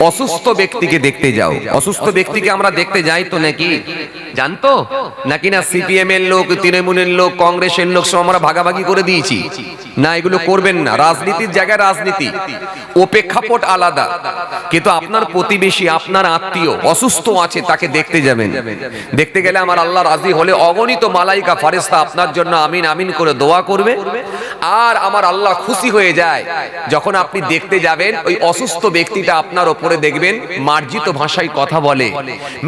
অসুস্থ ব্যক্তিকে দেখতে যাও। অসুস্থ ব্যক্তিকে আমরা দেখতে যাই তো নাকি? জানতো? নাকি না সিপিএম এর লোক, তৃণমূলের লোক, কংগ্রেসের লোক সব আমরা ভাগাভাগি করে দিয়েছি? না, এগুলো করবেন না। রাজনীতির জায়গায় রাজনীতি। আলাদা। কিন্তু আপনার প্রতিবেশী, আপনার আত্মীয় অসুস্থ আছে, তাকে দেখতে যাবেন। দেখতে গেলে আমার আল্লাহ রাজি হলে অগণিত মালাইকা ফারেস্তা আপনার জন্য আমিন আমিন করে দোয়া করবে। আর আমার আল্লাহ খুশি হয়ে যায় যখন আপনি দেখতে যাবেন ওই অসুস্থ ব্যক্তিটা আপনার ওপরে দেখবেন, মার্জিত ভাষায় কথা বলে,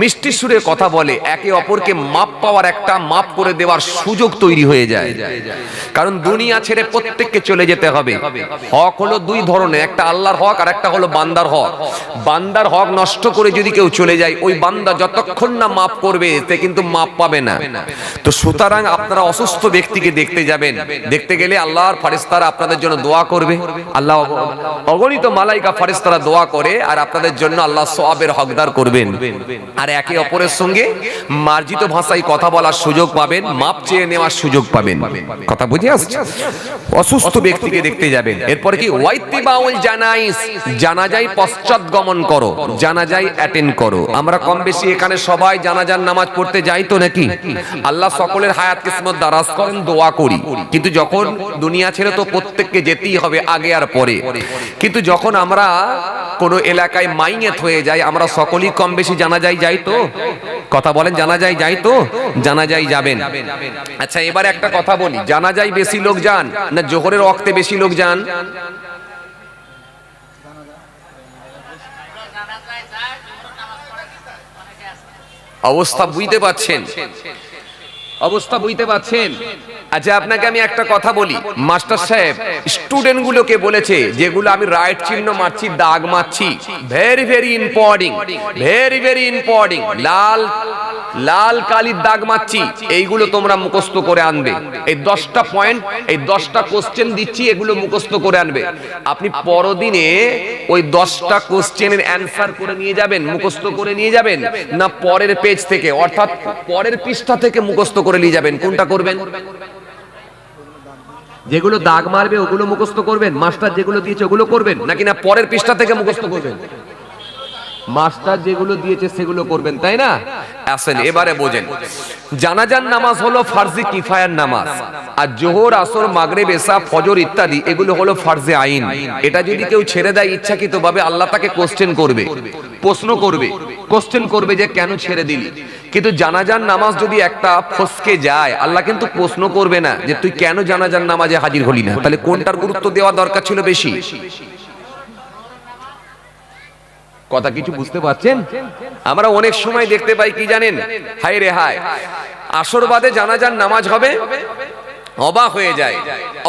মিষ্টি সুরে কথা বলে, একে অপরকে মাপ পাওয়ার একটা মাপ করে দেওয়ার সুযোগ তৈরি হয়ে যায়। কারণ দুনিয়া ছেড়ে প্রত্যেককে চলে যেতে হবে। হক হলো দুই ধরনের, একটা আল্লাহর হক আর একটা হলো বান্দার হক। বান্দার হক নষ্ট করে যদি কেউ চলে যায়, ওই বান্দা যতক্ষণ না মাপ করবে তে কিন্তু মাপ পাবে না। তো সুতরাং আপনারা অসুস্থ ব্যক্তিকে দেখতে যাবেন। দেখতে গেলে আল্লাহর ফারিস্তারা আপনাদের জন্য দোয়া করবে। আল্লাহ অগণিত মালাইকা ফারিস্তারা দোয়া করে আর আপনাদের জন্য আল্লাহ সওয়াবের হকদার করবেন। আর একে অপরের সঙ্গে মার্জিত ভাষায় কথা বলার সুযোগ পাবেন মাপ চেয়ে নেওয়ার সুযোগ পাবেন। কথা বুঝে আসছে? অসুস্থ ব্যক্তিকে দেখতে যাবেন। এরপরে কি? ওয়াইতিবাউল জানাইস। জানাজাই পশ্চাৎ গমন করো। জানাজাই অ্যাটেন্ড করো। আমরা কম বেশি এখানে সবাই জানাজার নামাজ পড়তে যাই তো নাকি? আল্লাহ সকলের হায়াত কিসমত দারাজ করেন দোয়া করি। কিন্তু যখন দুনিয়া ছেড়ে তো প্রত্যেককে যেতেই হবে আগে আর পরে। কিন্তু যখন আমরা কোনো এলাকায় মাইনেত হয়ে যাই, আমরা সকলেই কম বেশি জানা যায়, যাই তো। কথা বলেন, জানা যায়, যাই তো। জানা যায়, যাবেন। আচ্ছা এবার একটা কথা বলি। জানা যায় বেশি লোক যান না জোহরের ওয়াক্তে বেশি লোক যান? অবস্থা বুঝতে পাচ্ছেন অবস্থা বুঝতে পাচ্ছেন আচ্ছা আপনাকে আমি একটা কথা বলি। মাস্টার সাহেব স্টুডেন্ট গুলোকে বলেছে, যেগুলো আমি রাইট চিহ্ন মারছি, দাগ মারছি very very important very very important লাল লাল কালির দাগ মারছি, এইগুলো তোমরা মুখস্থ করে আনবে। এই দশটা পয়েন্ট এই দশটা কোশ্চেন দিচ্ছি, এগুলো মুখস্থ করে আনবে। আপনি পরদিনে ওই দশটা কোশ্চেনের অ্যান্সার করে নিয়ে যাবেন, মুখস্থ করে নিয়ে যাবেন, না পরের পেজ থেকে, অর্থাৎ পরের পৃষ্ঠা থেকে মুখস্থ করে নিয়ে যাবেন, কোনটা করবেন? যেগুলো দাগ মারবে, ওগুলো মুখস্থ করবেন। মাস্টার যেগুলো দিয়েছে, ওগুলো করবেন। নাকি না পরের পৃষ্ঠা থেকে মুখস্থ করবেন? মাস্টার যেগুলো দিয়েছে, সেগুলো করবেন, তাই না? আসেন, এবারে বোঝেন। জানাজান নামাজ হলো ফার্জি কিফায়ার নামাজ। আর জোহর, আসর, মাগরিব, এসা, ফজর ইত্যাদি, এগুলো হলো ফার্জে আইন। এটা যদি কেউ ছেড়ে দেয় ইচ্ছাকৃত ভাবে আল্লাহ তাকে কোশ্চেন করবে, প্রশ্ন করবে। কোশ্চেন করবে যে কেন ছেড়ে দিলি? কিন্তু জানাজান নামাজ যদি একটা ফসকে যায়, আল্লাহ কিন্তু প্রশ্ন করবে না যে তুই কেন জানাজান নামাজে হাজির হলি না? তাহলে কোনটার গুরুত্ব দেওয়া দরকার ছিল বেশি? কথা কিছু বুঝতে পারছেন? আমরা অনেক সময় দেখতে পাই, কি জানেন? হায় রে হায়। আসর বাদে জানাজান নামাজ হবে, অবাক হয়ে যায়।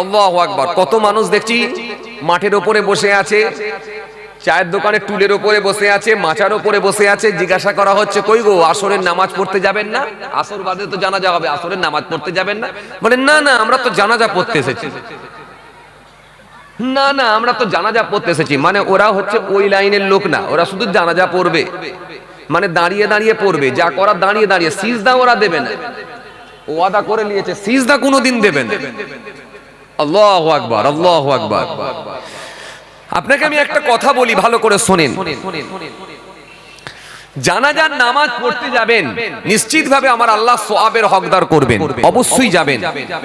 আল্লাহু আকবার। কত মানুষ দেখছি মাঠের ওপরে বসে আছে চায়ের দোকানে টুলের ওপরে বসে আছে, মাচার ওপরে বসে আছে, জিজ্ঞাসা করা হচ্ছে, কই গো, আসরের নামাজ পড়তে যাবেন না? আসর বাদে তো জানাজা হবে, আসরের নামাজ পড়তে যাবেন না? বলেন না না, আমরা তো জানাজা পড়তে এসেছি। না না, আমরা তো জানাজা পড়তে এসেছি। মানে ওরা হচ্ছে ওই লাইনের লোক না, ওরা শুধু জানাজা পড়বে। মানে দাঁড়িয়ে দাঁড়িয়ে পড়বে, যা করা দাঁড়িয়ে দাঁড়িয়ে, সিজদা ওরা দেবে না। ওয়াদা করে নিয়েছে, সিজদা কোনোদিন দেবে না। আল্লাহু আকবার আল্লাহু আকবার। আপনাকে আমি একটা কথা বলি, ভালো করে শোনেন। জানাজার নামাজ পড়তে যাবেন নিশ্চিত ভাবে আমার আল্লাহ সোয়াবের হকদার করবেন। অবশ্যই যাবেন।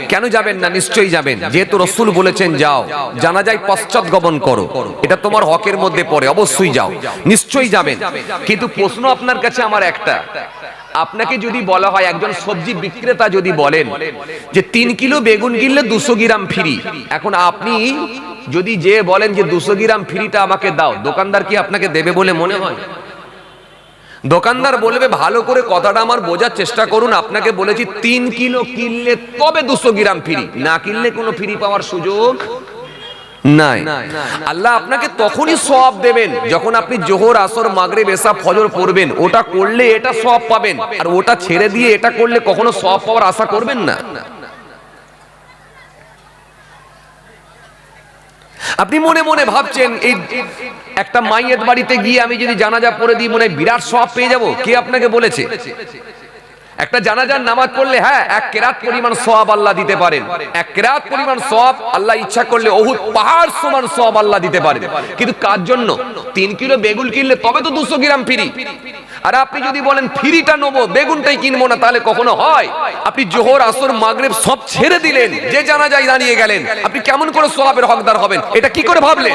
কেন যাবেন না? নিশ্চয়ই যাবেন। যেহেতু রসুল বলেছেন, যাও। জানাজায় পশ্চাৎ গমন করো। এটা তোমার হকের মধ্যে পড়ে। অবশ্যই যাও। নিশ্চয়ই যাবেন। কিন্তু প্রশ্ন আপনার কাছে আমার একটা। আপনাকে যদি বলা হয় একজন সবজি বিক্রেতা যদি বলেন যে তিন কিলো বেগুন কিনলে দুশো গ্রাম ফ্রি, এখন আপনি যদি যে বলেন যে দুশো গ্রাম ফ্রিটা আমাকে দাও, দোকানদার কি আপনাকে দেবে বলে মনে হয়? দোকানদার বলবে, ভালো করে কথাটা আমার বোঝার চেষ্টা করুন, আপনাকে বলেছি তিন কিলো কিনলে তবে দুশো গ্রাম ফ্রি? না কিনলে কোনো ফ্রি পাওয়ার সুযোগ নাই। আল্লাহ আপনাকে তখনই সব দেবেন যখন আপনি জোহর, আসর মাগরে বেসা ফজর পড়বেন। ওটা করলে এটা সব পাবেন। আর ওটা ছেড়ে দিয়ে এটা করলে কখনো সব পাওয়ার আশা করবেন না। আপনি মনে মনে ভাবছেন, এই একটা মাইয়ের বাড়িতে গিয়ে আমি যদি জানাজা পড়ে দিই, মনে বিরাট সব পেয়ে যাব। কে আপনাকে বলেছে? একটা জানাজার নামাজ পড়লে হ্যাঁ এক কেরাত পরিমাণ সওয়াব আল্লাহ দিতে পারেন। এক কেরাত পরিমাণ সওয়াব আল্লাহ ইচ্ছা করলে ওহুদ পাহাড় সমান সওয়াব আল্লাহ দিতে পারেন। কিন্তু কার জন্য? তিন কিলো বেগুন কিনলে তবে তো দুশো গ্রাম ফ্রি। আর আপনি যদি বলেন, ফ্রিটা নেব, বেগুনটাই কিনবো না, তাহলে কখনো হয়। আপনি জোহর, আসর, মাগরেব সব ছেড়ে দিলেন, যে জানা যায় দাঁড়িয়ে গেলেন। আপনি কেমন করে সোয়াবের হকদার হবেন? এটা কি করে ভাবলেন?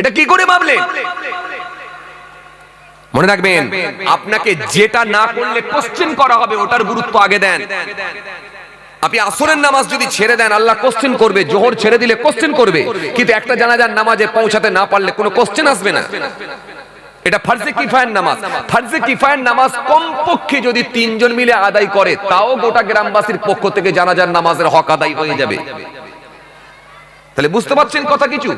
এটা কি করে ভাবলেন? মনে রাখবেন, আপনাকে যেটা না করলে কোশ্চেন করা হবে, ওটার গুরুত্ব আগে দেন। আপনি আসরের নামাজ যদি ছেড়ে দেন, আল্লাহ কোশ্চেন করবে, জোহর ছেড়ে দিলে কোশ্চেন করবে। কিন্তু একটা জানাজার নামাজে পৌঁছাতে না পারলে কোনো কোশ্চেন আসবে না। এটা ফার্জে কিফায়ের নামাজ। ফার্জে কিফায়ের নামাজ কমপক্ষে যদি তিনজন মিলে আদায় করে, তাও গোটা গ্রামবাসীর পক্ষ থেকে জানাজার নামাজের হক আদায় হয়ে যাবে। তাহলে বুঝতে পারছেন কথা কিছু?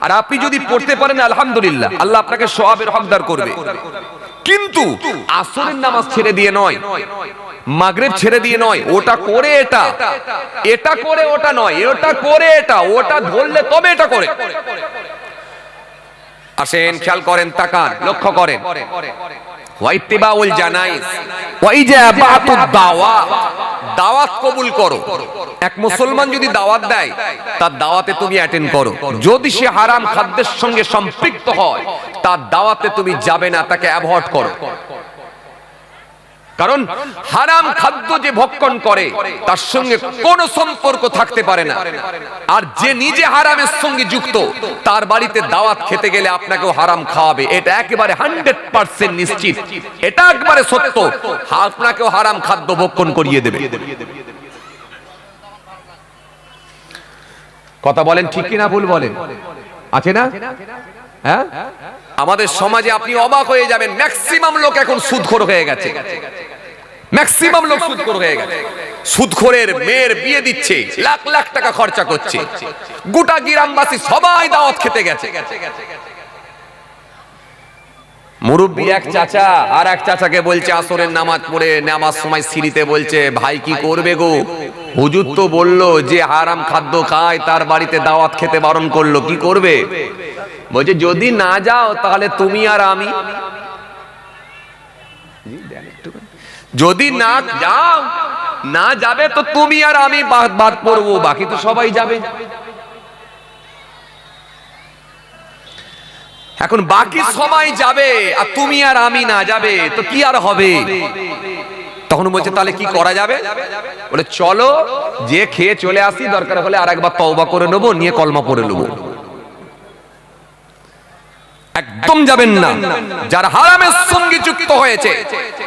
আর আপনি যদি পড়তে পারেন আলহামদুলিল্লাহ আল্লাহ আপনাকে সওয়াবের হকদার করবে। কিন্তু আসরের নামাজ ছেড়ে দিয়ে নয় মাগরেব ছেড়ে দিয়ে নয় ওটা করে এটা। এটা। করে ওটা নয় ওটা করে এটা ওটা ধরলে তবে এটা করে আসেন খেয়াল করেন তাকান লক্ষ্য করেন। ওয়াইতিবাউল জানাইস ওয়াইজাবাতুদ দাওয়াত দাওয়াত কবুল করো। এক মুসলমান যদি দাওয়াত দেয় তার দাওয়াতে তুমি অ্যাটেন্ড করো। যদি সে হারাম খাদ্যের সঙ্গে সম্পৃক্ত হয় তার দাওয়াতে তুমি যাবে না তাকে অ্যাভয়েড করো। কারণ হারাম খাদ্য যে ভক্ষণ করে, তার সঙ্গে কোনো সম্পর্ক থাকতে পারে না। আর যে নিজে হারামের সঙ্গে যুক্ত, তার বাড়িতে দাওয়াত খেতে গেলে আপনাকেও হারাম খাওয়াবে। এটা একেবারে হান্ড্রেড পার্সেন্ট নিশ্চিত। এটা একবারে সত্য। আপনাকেও হারাম খাদ্য ভক্ষণ করিয়ে দেবে। কথা বলেন ঠিক কিনা, ভুল বলেন? আছে না? হ্যাঁ? আমাদের সমাজে আপনি অবাক হয়ে যাবেন। ম্যাক্সিমাম লোক এখন সুদখোর হয়ে গেছে। ম্যাক্সিমাম লোক সুদখোর হয়ে গেছে। সুদখোরের মেয়ের বিয়ে দিচ্ছে, লাখ লাখ টাকা খরচা করছে। গোটা গ্রামবাসী সবাই দাওয়াত খেতে গেছে। মুরব্বী এক চাচা আর এক চাচাকে বলছে, আসরের নামাজ পড়ে নামাজ সময় সিঁড়িতে বলছে, ভাই কি করবে গো? হুজুর তো বলল যে, হারাম খাদ্য খায়, তার বাড়িতে দাওয়াত খেতে বারণ করল, কি করবে? বলছে, যদি না যাও, তাহলে তুমি আর আমি যদি না যাও, না যাবে তো তুমি আর আমি বাদ পড়ব, বাকি তো সবাই যাবে। এখন বাকি সবাই যাবে আর তুমি আর আমি না যাবে, তো কি আর হবে? তখন বলছে, তাহলে কি করা যাবে? বলে, চলো, যে খেয়ে চলে আসি, দরকার হলে আর একবার তওবা করে নেব, নিয়ে কলমা পড়ে নেব। একদম যাবেন না। যারা হারামের সঙ্গে যুক্ত হয়েছে,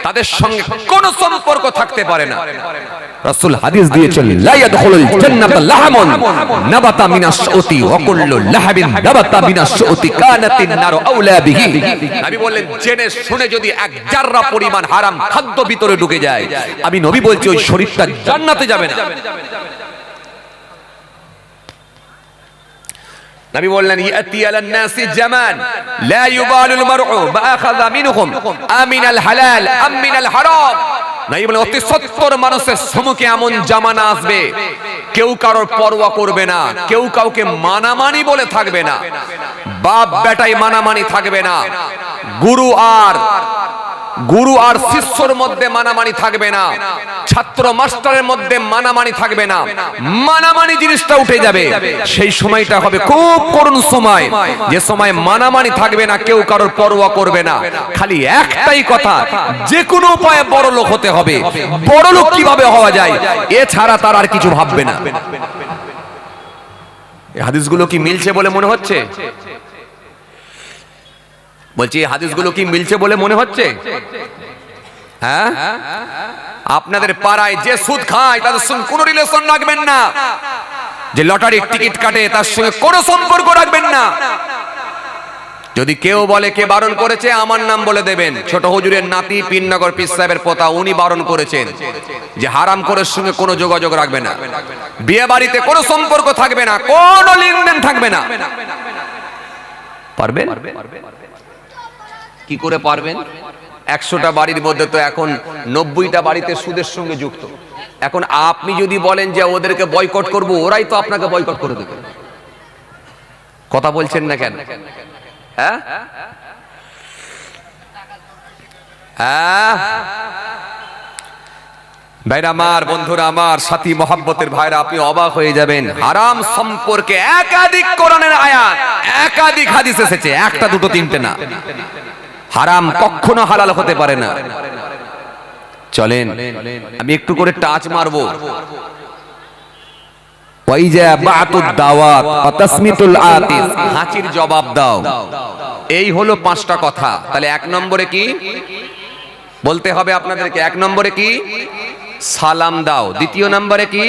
তাদের সঙ্গে কোনো সম্পর্ক থাকতে পারে না। রাসূল হাদিস দিয়েছেন, লা ইয়াদখুলুল জান্নাতা লাহামুন, নাবাতা মিনাস শাউতি ওয়া কুল্লু লাহাবিন নাবাতা মিনাস শাউতি কানাতিন নারু আউলা বিহি। নবী বললেন, জেনে শুনে যদি এক জাররা পরিমাণ হারাম খাদ্য ভিতরে ঢুকে যায়, আমি নবী বলছি ওই শরীরটা জান্নাতে যাবে না। নবী বললেন, ইয়াতি আলান নাসি জামান, লা ইউবালুল মারউ বাআখাযা মিনহুম, আমিনাল হালাল, আম মিনাল হারাম। নবী বলেন অতি সত্তর মানুষের সম্মুখে এমন জামানা আসবে, কেউ কারোর পরোয়া করবে না, কেউ কাউকে মানামানি বলে থাকবে না বাপ বেটাই মানামানি থাকবে না, গুরু আর গুরু আর শিষ্যর মধ্যে মানামানি থাকবে না। ছাত্র মাস্টারের মধ্যে মানামানি থাকবে না। মানামানি জিনিসটা উঠে যাবে। সেই সময়টা হবে খুব করুণ সময়। যে সময় মানামানি থাকবে না, কেউ কারোর পরোয়া করবে না। খালি একটাই কথা যে কোনো উপায়ে বড় লোক হতে হবে। বড় লোক কীভাবে হওয়া যায়, এছাড়া তার আর কিছু ভাববে না। হাদিসগুলো কি মিলছে বলে মনে হচ্ছে? বলছি, এই হাদিসগুলো কি মিলছে বলে মনে হচ্ছে? হ্যাঁ? আপনাদের পাড়ায় যে সুদ খায় তাদের সঙ্গে কোনো রিলেশন রাখবেন না। যে লটারির টিকিট কাটে, তার সঙ্গে কোনো সম্পর্ক রাখবেন না। যদি কেউ বলে, কে বারণ করেছে, আমার নাম বলে দেবেন। ছোট হুজুরের নাতি পিননগর পিস সাহেবের পোতা, উনি বারণ করেছেন। যে হারাম করের সঙ্গে কোনো যোগাযোগ রাখবে না। বিয়ে বাড়িতে কোনো সম্পর্ক থাকবে না, কোনো লেনদেন থাকবে না। পারবেন? কি করে পারবেন? একশোটা বাড়ির মধ্যে তো এখন নব্বইটা বাড়িতে সুদের সঙ্গে যুক্ত। এখন আপনি যদি বলেন যে ওদেরকে বয়কট করব, ওরাই তো আপনাকে বয়কট করে দেবে। কথা বলছেন না কেন? হ্যাঁ? হ্যাঁ? ভাইরা আমার, বন্ধুরা আমার, সাথী মহাব্বতের ভাইরা, আপনি অবাক হয়ে যাবেন। হারাম সম্পর্কে একাধিক কোরআনের আয়াত, একাধিক হাদিস এসেছে। একটা, দুটো, তিনটে না। হারাম কখনো হালাল হতে পারে না। চলেন, আমি একটু করে টাচ মারবো। হাঁচির জবাব দাও। এই হলো পাঁচটা কথা। তাহলে এক নম্বরে কি? বলতে হবে আপনাদেরকে, এক নম্বরে কি? সালাম দাও। দ্বিতীয় নম্বরে কি?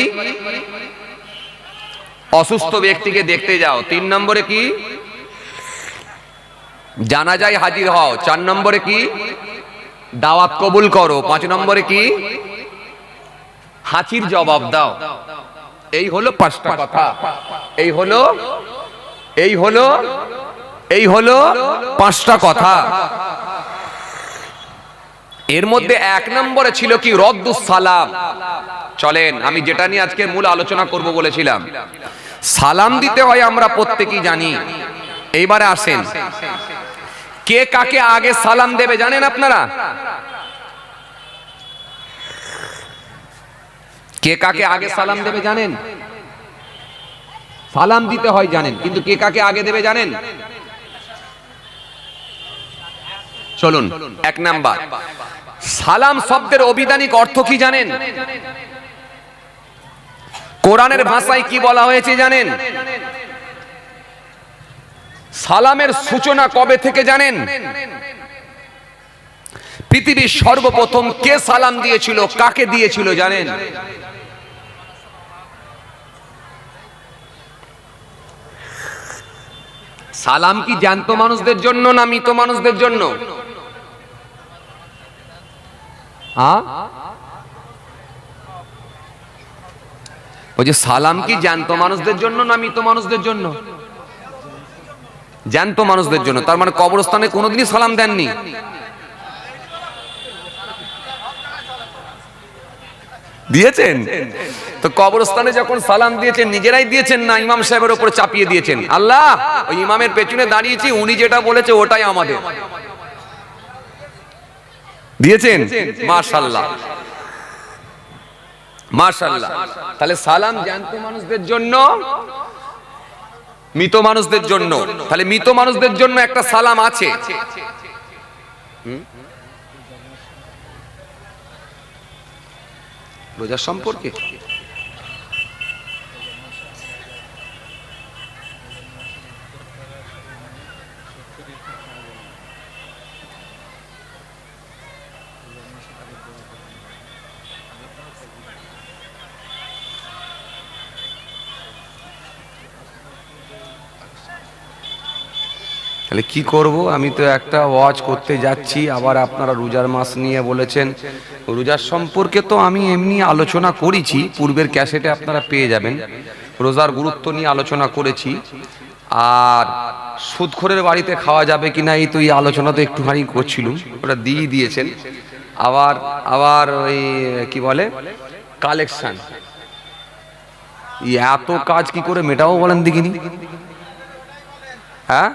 অসুস্থ ব্যক্তিকে দেখতে যাও। তিন নম্বরে কি? জানা যায় হাজির হও। চার নম্বরে কি? দাওয়াত কবুল করো। পাঁচ নম্বরে কি? হাঁচির জবাব দাও। এই হলো পাঁচটা কথা। এই হলো এই হলো এই হলো পাঁচটা কথা। এর মধ্যে এক নম্বরে ছিল কি? রদ্দুস সালাম। চলেন, আমি যেটা নিয়ে আজকে মূল আলোচনা করব বলেছিলাম। সালাম দিতে হয় আমরা প্রত্যেকেই জানি। এইবারে আসেন। কে কাকে আগে সালাম দেবে জানেন আপনারা? কে কাকে আগে সালাম দেবে জানেন? সালাম দিতে হয় জানেন, কিন্তু কে কাকে আগে দেবে জানেন? চলুন, এক নাম্বার। সালাম শব্দের অভিধানিক অর্থ কি জানেন? কোরআনের ভাষায় কি বলা হয়েছে জানেন? সালামের সূচনা কবে থেকে জানেন? পৃথিবীর সর্বপ্রথম কে সালাম দিয়েছিল, কাকে দিয়েছিল জানেন? সালাম কি জ্যান্ত মানুষদের জন্য না মৃত মানুষদের জন্য? সালাম কি জ্যান্ত মানুষদের জন্য না মৃত মানুষদের জন্য? জ্যান্ত মানুষদের জন্য। তার মানে কবরস্থানে কোনোদিনই সালাম দেননি। দিয়েছেন? তো কবরস্থানে যখন সালাম দিয়েছেন, নিজেরাই দিয়েছেন না ইমাম সাহেবের উপর চাপিয়ে দিয়েছেন? আল্লাহ, ওই ইমামের পেছনে দাঁড়িয়েছি, উনি যেটা বলেছে ওটাই আমাদের। দিয়েছেন? মাশাল্লাহ মাশাল্লাহ তাহলে সালাম জ্যান্ত মানুষদের জন্য মৃত মানুষদের জন্য। তাহলে মৃত মানুষদের জন্য একটা সালাম আছে। রোজা রোজার সম্পর্কে? তাহলে কি করব? আমি তো একটা ওয়াচ করতে যাচ্ছি, আবার আপনারা রোজার মাস নিয়ে বলেছেন। রোজার সম্পর্কে তো আমি এমনি আলোচনা করেছি, পূর্বের ক্যাসেটে আপনারা পেয়ে যাবেন। রোজার গুরুত্ব নিয়ে আলোচনা করেছি। আর সুদখোরের বাড়িতে খাওয়া যাবে কি না এই তো এই আলোচনা তো একটুখানি করছিলুম। ওটা দিয়ে দিয়েছেন। আবার আবার ওই, কি বলে? কালেকশন। এত কাজ কি করে মেটাবো বলেন দেখিনি। হ্যাঁ?